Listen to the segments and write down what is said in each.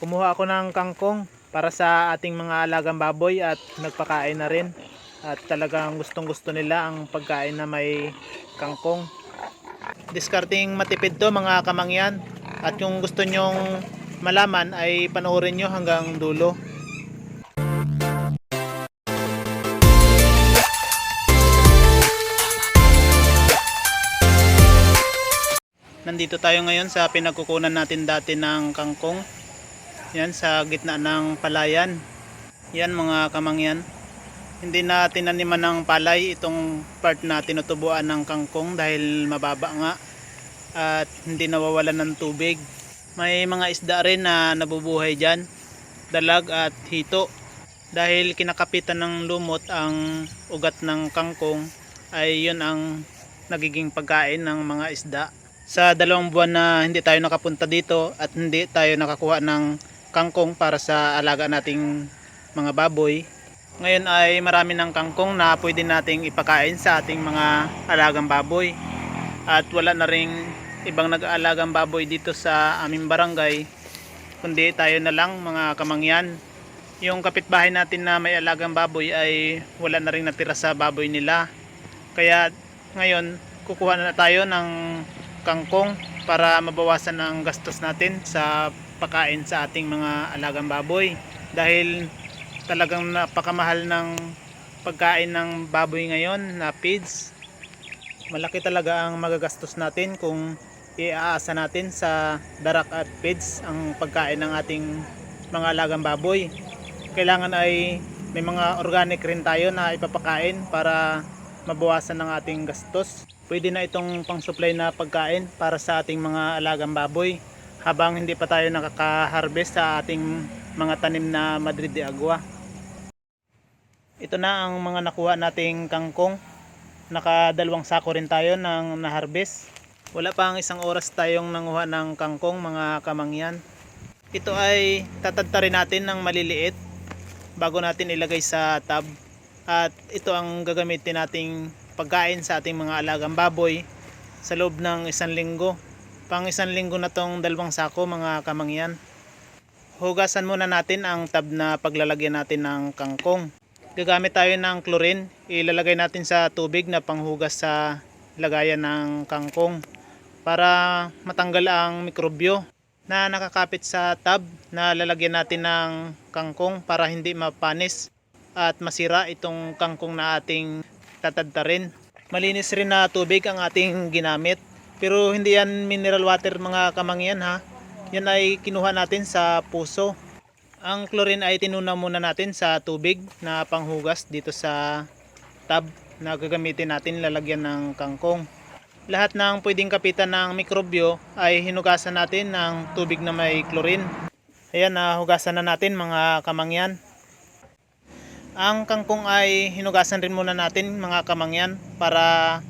Kumuha ako ng kangkong para sa ating mga alagang baboy at nagpakain na rin. At talagang gustong gusto nila ang pagkain na may kangkong. Discarding matipid to mga kamangyan. At kung gusto nyong malaman ay panoorin nyo hanggang dulo. Nandito tayo ngayon sa pinagkukunan natin dati ng kangkong. Yan sa gitna ng palayan. Yan mga kamangyan. Hindi na tinaniman ng palay itong part na tinutubuan ng kangkong dahil mababa nga at hindi nawawalan ng tubig. May mga isda rin na nabubuhay dyan, dalag at hito. Dahil kinakapitan ng lumot ang ugat ng kangkong ay yun ang nagiging pagkain ng mga isda. Sa dalawang buwan na hindi tayo nakapunta dito at hindi tayo nakakuha ng kangkong para sa alaga nating mga baboy, ngayon ay marami ng kangkong na pwede nating ipakain sa ating mga alagang baboy. At wala na ring ibang nag-aalagang baboy dito sa aming barangay, kundi tayo na lang mga kamangyan. Yung kapitbahay natin na may alagang baboy ay wala na ring natira sa baboy nila. Kaya ngayon kukuha na tayo ng kangkong para mabawasan ang gastos natin sa pakain sa ating mga alagang baboy. Dahil talagang napakamahal ng pagkain ng baboy ngayon na feeds. Malaki talaga ang magagastos natin kung iaasa natin sa darak at feeds ang pagkain ng ating mga alagang baboy. Kailangan ay may mga organic rin tayo na ipapakain para mabawasan ng ating gastos. Pwede na itong pang-supply na pagkain para sa ating mga alagang baboy habang hindi pa tayo nakaka-harvest sa ating mga tanim na Madrid de Agua. Ito na ang mga nakuha nating kangkong. Nakadalawang sako rin tayo ng na-harvest. Wala pa ang isang oras tayong nanguha ng kangkong mga kamangyan. Ito ay tatadtarin natin ng maliliit bago natin ilagay sa tub. At ito ang gagamitin nating pagkain sa ating mga alagang baboy sa loob ng isang linggo. Pang isang linggo na tong dalawang sako mga kamangyan. Hugasan muna natin ang tab na paglalagyan natin ng kangkong. Gagamit tayo ng chlorine. Ilalagay natin sa tubig na panghugas sa lagayan ng kangkong para matanggal ang mikrobyo na nakakapit sa tab na lalagyan natin ng kangkong para hindi mapanis at masira itong kangkong na ating tatadtarin. Malinis rin na tubig ang ating ginamit pero hindi yan mineral water mga kamangyan ha. Yan ay kinuha natin sa puso. Ang chlorine ay tinuna muna natin sa tubig na panghugas dito sa tub na gagamitin natin lalagyan ng kangkong. Lahat ng pwedeng kapitan ng mikrobyo ay hinugasan natin ng tubig na may chlorine. Ayan, nahugasan na natin mga kamangyan. Ang kangkong ay hinugasan rin muna natin mga kamangyan para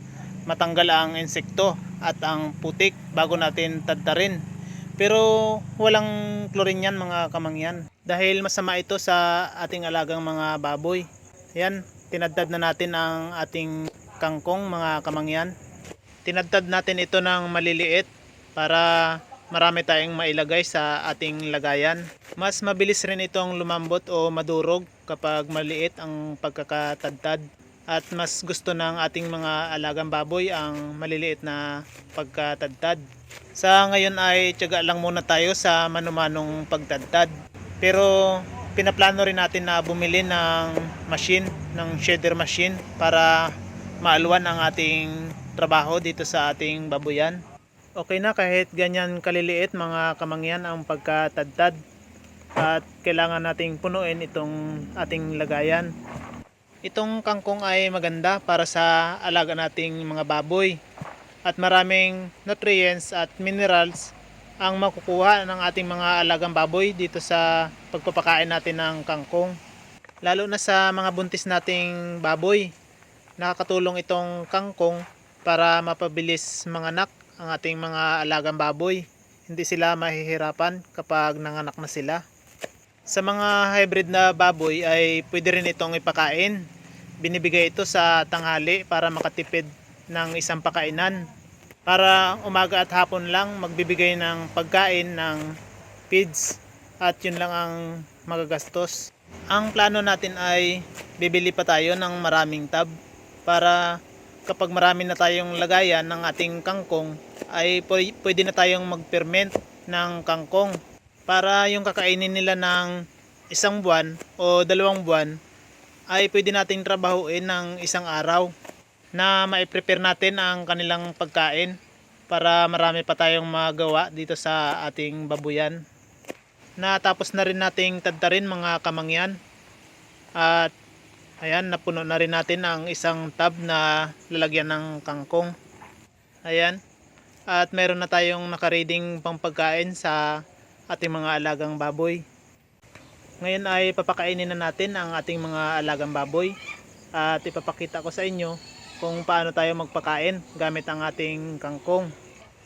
matanggal ang insekto at ang putik bago natin tadtarin. Pero walang chlorine yan mga kamangyan dahil masama ito sa ating alagang mga baboy. Yan, tinadtad na natin ang ating kangkong mga kamangyan. Tinadtad natin ito ng maliliit para marami tayong mailagay sa ating lagayan. Mas mabilis rin itong lumambot o madurog kapag maliit ang pagkakatadtad at mas gusto ng ating mga alagang baboy ang maliliit na pagkatadtad. Sa ngayon ay tiyaga lang muna tayo sa manumanong pagtadtad. Pero pinaplano rin natin na bumili ng machine, ng shedder machine para maalwan ang ating trabaho dito sa ating babuyan. Okay na kahit ganyan kaliliit mga kamangyan ang pagkatadtad at kailangan nating punuin itong ating lagayan. Itong kangkong ay maganda para sa alaga nating mga baboy at maraming nutrients at minerals ang makukuha ng ating mga alagang baboy dito sa pagpapakain natin ng kangkong. Lalo na sa mga buntis nating baboy, nakakatulong itong kangkong para mapabilis mga anak ang ating mga alagang baboy. Hindi sila mahihirapan kapag nanganak na sila. Sa mga hybrid na baboy ay pwede rin itong ipakain. Binibigay ito sa tanghali para makatipid ng isang pakainan. Para umaga at hapon lang magbibigay ng pagkain ng feeds at yun lang ang magagastos. Ang plano natin ay bibili pa tayo ng maraming tab para kapag marami na tayong lagayan ng ating kangkong ay pwede na tayong mag-ferment ng kangkong para yung kakainin nila ng isang buwan o dalawang buwan ay pwede nating trabahuin ng isang araw na mai-prepare natin ang kanilang pagkain para marami pa tayong magawa dito sa ating babuyan. Natapos na rin nating tadtarin mga kamangyan at ayan napuno na rin natin ang isang tab na lalagyan ng kangkong. Ayan. At meron na tayong nakareading pang pagkain sa ating mga alagang baboy. Ngayon ay papakainin na natin ang ating mga alagang baboy at ipapakita ko sa inyo kung paano tayo magpakain gamit ang ating kangkong.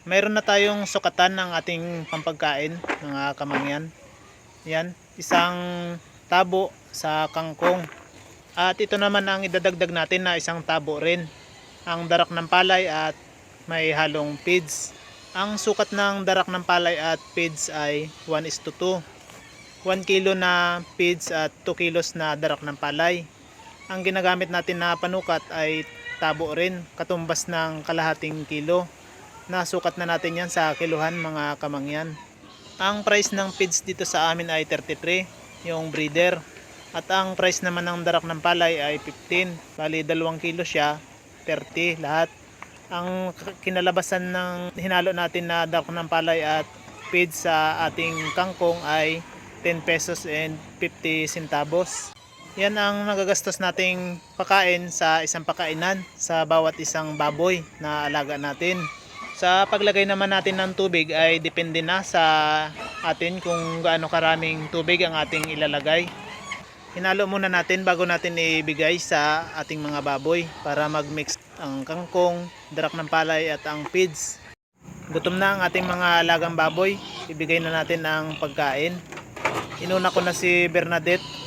Mayroon na tayong sukatan ng ating pampagkain, mga kamangyan. Yan, isang tabo sa kangkong. At ito naman ang idadagdag natin na isang tabo rin. Ang darak ng palay at may halong feeds. Ang sukat ng darak ng palay at feeds ay 1 is to 2. 1 kilo na feeds at 2 kilos na darak ng palay. Ang ginagamit natin na panukat ay tabo rin, katumbas ng kalahating kilo. Nasukat na natin yan sa kiluhan mga kamangyan. Ang price ng feeds dito sa amin ay 33, yung breeder. At ang price naman ng darak ng palay ay 15. Bali 2 kilo siya, 30 lahat. Ang kinalabasan ng hinalo natin na darak ng palay at feed sa ating kangkong ay 10 pesos and 50 centavos. Yan ang nagagastos nating pakain sa isang pakainan sa bawat isang baboy na alaga natin. Sa paglagay naman natin ng tubig ay depende na sa atin kung gaano karaming tubig ang ating ilalagay. Hinalo muna natin bago natin ibigay sa ating mga baboy para mag-mix ang kangkong, darak ng palay at ang feeds. Gutom na ang ating mga alagang baboy, ibigay na natin ang pagkain. Inuna ko na si Bernadette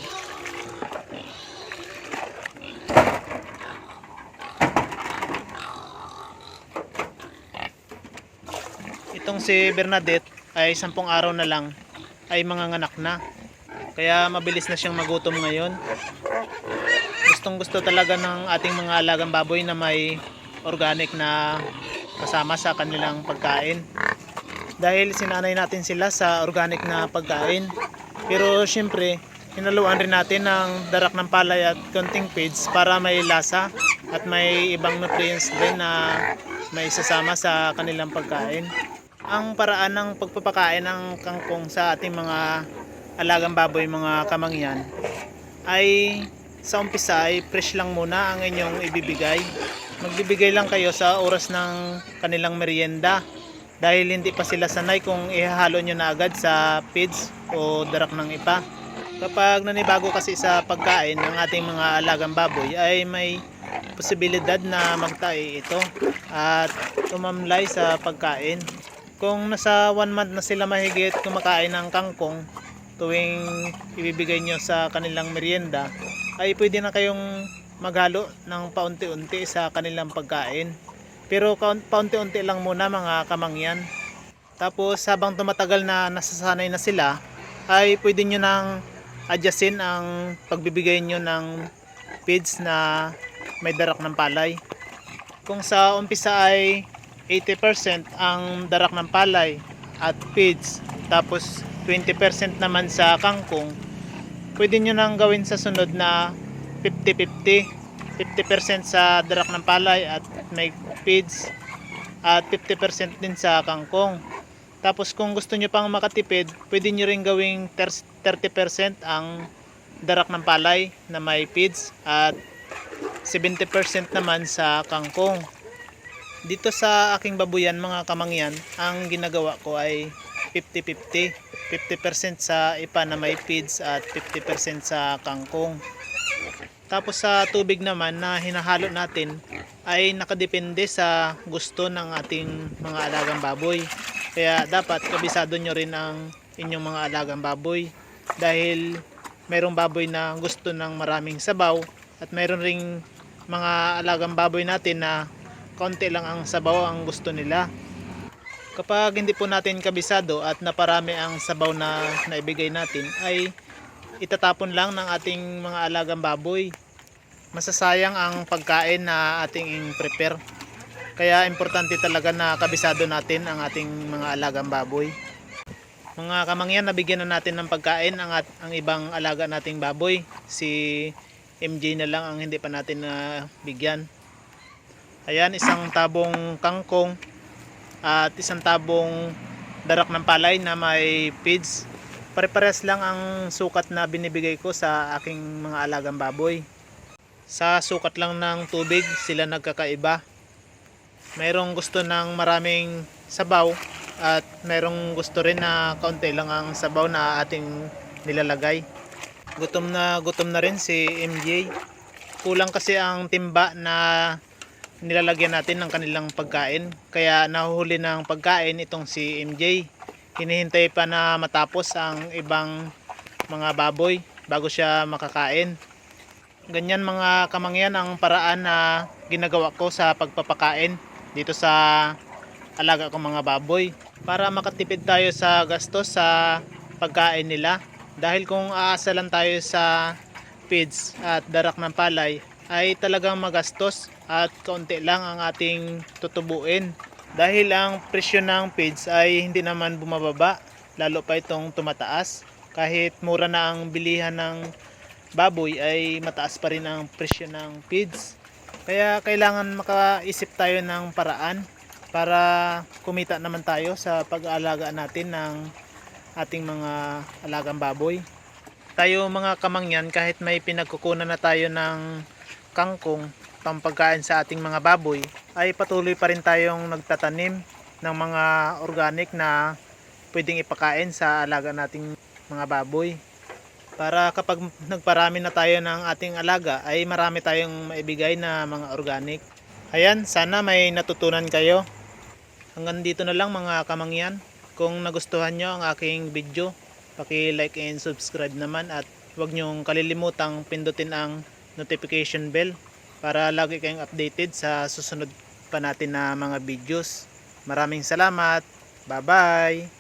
Itong si Bernadette ay sampung araw na lang ay manganganak na. Kaya mabilis na siyang magutom ngayon. Gusto talaga ng ating mga alagang baboy na may organic na kasama sa kanilang pagkain. Dahil sinanay natin sila sa organic na pagkain. Pero syempre, hinaluan rin natin ng darak ng palay at konting feeds para may lasa at may ibang nutrients din na may sasama sa kanilang pagkain ang paraan ng pagpapakain ng kangkong sa ating mga alagang baboy, mga kamangyan, ay sa umpisa ay fresh lang muna ang inyong ibibigay. Magbibigay lang kayo sa oras ng kanilang merienda dahil hindi pa sila sanay kung ihahalo nyo na agad sa feeds o darak ng ipa. Kapag nanibago kasi sa pagkain ng ating mga alagang baboy ay may posibilidad na magtae ito at tumamlay sa pagkain kung nasa one month na sila mahigit kumakain ng kangkong tuwing ibibigay nyo sa kanilang merienda ay pwede na kayong maghalo ng paunti-unti sa kanilang pagkain. Pero paunti-unti lang muna mga kamangyan. Tapos habang tumatagal na nasasanay na sila ay pwede nyo nang adjustin ang pagbibigay nyo ng feeds na may darak ng palay. Kung sa umpisa ay 80% ang darak ng palay at feeds tapos 20% naman sa kangkong pwede nyo nang gawin sa sunod na 50-50 50% sa darak ng palay at may feeds at 50% din sa kangkong. Tapos kung gusto nyo pang makatipid pwede nyo rin gawing 30% ang darak ng palay na may feeds at 70% naman sa kangkong. Dito sa aking babuyan mga kamangyan, ang ginagawa ko ay 50-50. 50% sa ipa na may feeds at 50% sa kangkong. Tapos sa tubig naman na hinahalo natin ay nakadepende sa gusto ng ating mga alagang baboy. Kaya dapat kabisado nyo rin ang inyong mga alagang baboy dahil mayroong baboy na gusto ng maraming sabaw at mayroon ring mga alagang baboy natin na konti lang ang sabaw ang gusto nila. Kapag hindi po natin kabisado at naparami ang sabaw na naibigay natin ay itatapon lang ng ating mga alagang baboy. Masasayang ang pagkain na ating prepare. Kaya importante talaga na kabisado natin ang ating mga alagang baboy. Mga kamangyan, nabigyan na natin ng pagkain ang, at, ang ibang alaga nating baboy. Si MJ na lang ang hindi pa natin na bigyan. Ayan, isang tabong kangkong at isang tabong darak ng palay na may feeds. Pare-pares lang ang sukat na binibigay ko sa aking mga alagang baboy. Sa sukat lang ng tubig, sila nagkakaiba. Mayroong gusto ng maraming sabaw at mayroong gusto rin na kaunti lang ang sabaw na ating nilalagay. Gutom na gutom na rin si MJ. Kulang kasi ang timba na nilalagyan natin ng kanilang pagkain. Kaya nahuhuli ng pagkain itong si MJ. Hinihintay pa na matapos ang ibang mga baboy bago siya makakain. Ganyan mga kamangyan ang paraan na ginagawa ko sa pagpapakain dito sa alaga kong mga baboy para makatipid tayo sa gastos sa pagkain nila dahil kung aasa lang tayo sa feeds at darak ng palay ay talagang magastos at kaunti lang ang ating tutubuin. Dahil ang presyo ng feeds ay hindi naman bumababa lalo pa itong tumataas. Kahit mura na ang bilihan ng baboy ay mataas pa rin ang presyo ng feeds. Kaya kailangan makaisip tayo ng paraan para kumita naman tayo sa pag-aalaga natin ng ating mga alagang baboy. Tayo mga kamangyan kahit may pinagkukunan na tayo ng kangkong pampagkain sa ating mga baboy ay patuloy pa rin tayong nagtatanim ng mga organic na pwedeng ipakain sa alaga nating mga baboy para kapag nagparami na tayo ng ating alaga ay marami tayong maibigay na mga organic. Ayan, sana may natutunan kayo. Hanggang dito na lang mga kamangyan. Kung nagustuhan nyo ang aking video, paki-like and subscribe naman at huwag nyong kalilimutang pindutin ang notification bell para lagi kayong updated sa susunod pa natin na mga videos. Maraming salamat. Bye-bye!